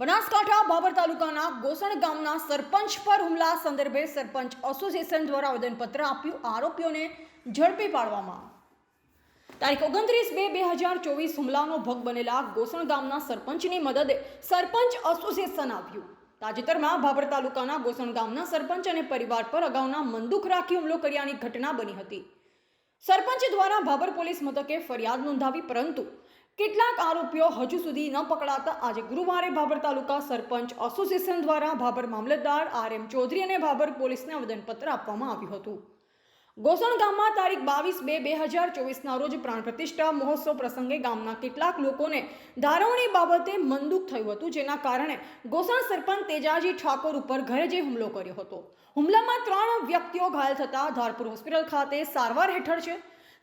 બનાસકાંઠા બાબર તાલુકાના ગોસણ ગામના સરપંચ પર હુમલા સંદર્ભે સરપંચ એસોસિએશન દ્વારા આવેદનપત્ર આપ્યું. આરોપીઓને ઝડપી પાડવામાં તારીખ ઓગણત્રીસ બે બે હજાર ચોવીસ હુમલાનો ભોગ બનેલા ગોસણ ગામના સરપંચની મદદે સરપંચ એસોસિએશન આવ્યું. તાજેતરમાં ભાભર તાલુકાના ગોસણ ગામના સરપંચ અને પરિવાર પર અગાઉના મંદુખ રાખી હુમલો કર્યાની ઘટના બની હતી. સરપંચ દ્વારા ભાભર પોલીસ મથકે ફરિયાદ નોંધાવી, પરંતુ કેટલાક આરોપીઓ હજુ સુધી ન પકડાતા આજે ગુરુવારે ભાભર તાલુકા સરપંચ એસોસિએશન દ્વારા ભાભર મામલતદાર આર એમ ચૌધરી અને ભાભર પોલીસને આવેદનપત્ર આપવામાં આવ્યું હતું. ગોસણ ગામમાં તારીખ બાવીસ બે બે હજાર ચોવીસના રોજ પ્રાણ પ્રતિષ્ઠા મહોત્સવ પ્રસંગે ગામના કેટલાક લોકોને ધારવણી બાબતે મંદુક થયું હતું, જેના કારણે ગોસણ સરપંચ તેજાજી ઠાકોર ઉપર ઘરે જઈ હુમલો કર્યો હતો. હુમલામાં ત્રણ વ્યક્તિઓ ઘાયલ થતા ધારપુર હોસ્પિટલ ખાતે સારવાર હેઠળ છે.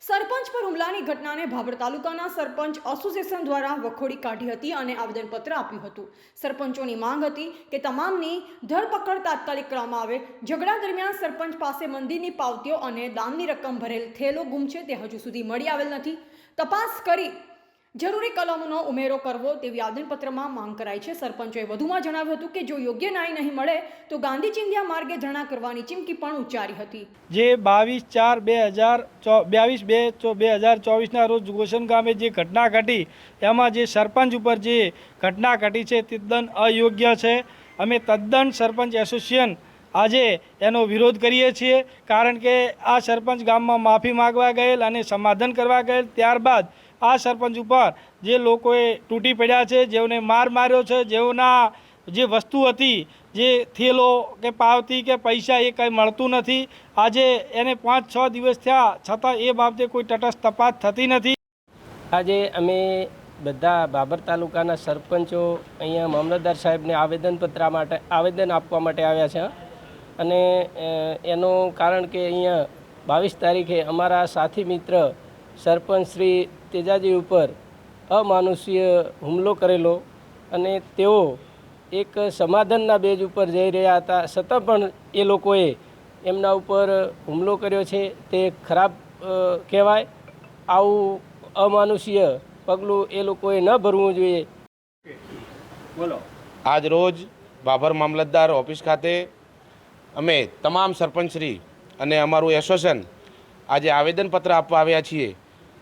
સરપંચ પર હુમલાની ઘટનાને ભાભર તાલુકાના સરપંચ એસોસિએશન દ્વારા વખોડી કાઢી હતી અને આવેદનપત્ર આપ્યું હતું. સરપંચોની માંગ હતી કે તમામની ધરપકડ તાત્કાલિક કરવામાં આવે. ઝઘડા દરમિયાન સરપંચ પાસે મંદિરની પાવતીઓ અને દાનની રકમ ભરેલ થેલો ગુમ છે તે હજુ સુધી મળી આવેલ નથી. તપાસ કરી જરૂરી કલમોનો ઉમેરો કરવો તેવી આવેદનપત્રમાં માંગ કરાઈ છે. સરપંચોએ વધુમાં જણાવ્યું હતું કે જો યોગ્ય ન્યાય નહીં મળે, તો ગાંધી ચિંધ્યા માર્ગે ધરણા કરવાની ચીમકી પણ ઉચ્ચારી હતી. જે બાવીસ ચાર બે હજાર ચો, બાવીસ બે બે હજાર ચોવીસના રોજ ગોસન ગામે જે ઘટના ઘટી, એમાં જે સરપંચ ઉપર જે ઘટના ઘટી છે તદ્દન અયોગ્ય છે. અમે તદ્દન સરપંચ એસોસિએશન આજે એનો વિરોધ કરીએ છીએ, કારણ કે આ સરપંચ ગામમાં માફી માગવા ગયેલ અને સમાધાન કરવા ગયેલ. ત્યારબાદ આ સરપંચ ઉપર જે લોકોએ તૂટી પડ્યા છે, જેઓને માર માર્યો છે, જેઓના જે વસ્તુ હતી, જે થેલો કે પાવતી કે પૈસા એ કંઈ મળતું નથી. આજે એને પાંચ છ દિવસ થયા, છતાં એ બાબતે કોઈ તટસ્થ તપાસ થતી નથી. આજે અમે બધા બાબર તાલુકાના સરપંચો અહીંયા મામલતદાર સાહેબને આવેદનપત્ર માટે, આવેદન આપવા માટે આવ્યા છે. અને એનું કારણ કે અહીંયા બાવીસ તારીખે અમારા સાથી મિત્ર સરપંચ શ્રી તેજાજી ઉપર અમાનુષીય હુમલો કરેલો અને તેઓ એક સમાધાનના બેજ ઉપર જઈ રહ્યા હતા. છતાં પણ એ લોકોએ એમના ઉપર હુમલો કર્યો છે. તે ખરાબ કહેવાય. આવું અમાનુષીય પગલું એ લોકોએ ન ભરવું જોઈએ. બોલો. આજ રોજ બાભર મામલતદાર ઓફિસ ખાતે અમે તમામ સરપંચશ્રી અને અમારું એસોસિએશન આજે આવેદનપત્ર આપવા આવ્યા છીએ.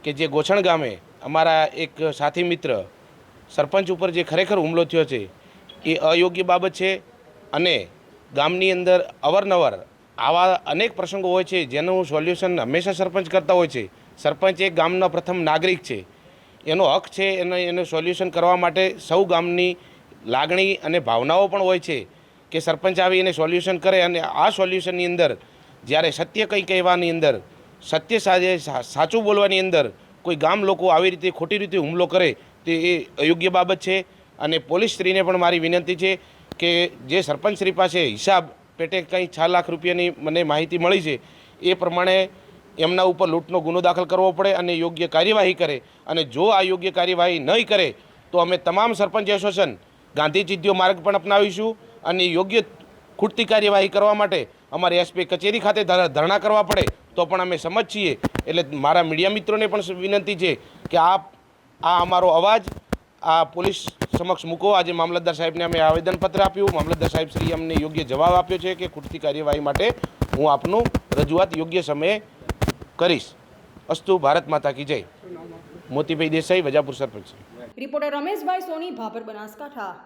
કે જે ગોછણ ગામે અમારા એક સાથી મિત્ર, સરપંચ ઉપર જે ખરેખર હુમલો થયો છે, એ અયોગ્ય બાબત છે અને ગામની અંદર અવારનવાર આવા અનેક પ્રસંગો હોય છે, જેનું સોલ્યુશન હંમેશા સરપંચ કરતા હોય છે. સરપંચ એક ગામનો પ્રથમ નાગરિક છે. એનો હક છે એને એનું સોલ્યુશન કરવા માટે સૌ ગામની લાગણી અને ભાવનાઓ પણ હોય છે કે સરપંચ આવી એને સોલ્યુશન કરે અને આ સોલ્યુશનની અંદર જ્યારે સત્ય કંઈ કહેવાની અંદર સત્ય સાથે સાચું બોલવાની અંદર કોઈ ગામ લોકો આવી રીતે ખોટી રીતે હુમલો કરે તે એ અયોગ્ય બાબત છે. અને પોલીસ સ્ત્રીને પણ મારી વિનંતી છે કે જે સરપંચ શ્રી પાસે હિસાબ પેટે કંઈ છ લાખ રૂપિયાની મને માહિતી મળી છે, એ પ્રમાણે એમના ઉપર લૂંટનો ગુનો દાખલ કરવો પડે અને યોગ્ય કાર્યવાહી કરે. અને જો આ યોગ્ય કાર્યવાહી નહીં કરે, તો અમે તમામ સરપંચ એસોસિએશન ગાંધી માર્ગ પણ અપનાવીશું અને યોગ્ય ખૂટતી કાર્યવાહી કરવા માટે અમારે એસપી કચેરી ખાતે ધરણા કરવા પડે તો પણ અમે સમજ છીએ એટલે મારા મીડિયા મિત્રોને પણ વિનંતી છે કે આપ, આ અમારો અવાજ, આ પોલીસ સમક્ષ મૂકો. આજે મામલતદાર સાહેબને અમે આવેદનપત્ર આપ્યું. મામલતદાર સાહેબ શ્રી અમને યોગ્ય જવાબ આપ્યો છે કે ખૂટતી કાર્યવાહી માટે હું આપનું રજૂઆત યોગ્ય સમયે કરીશ. અસ્તુ ભારત માતા કી જય. મોતીભાઈ દેસાઈ, વજાપુર સરપંચ. રિપોર્ટર રમેશભાઈ સોની, ભાભર બનાસકાંઠા.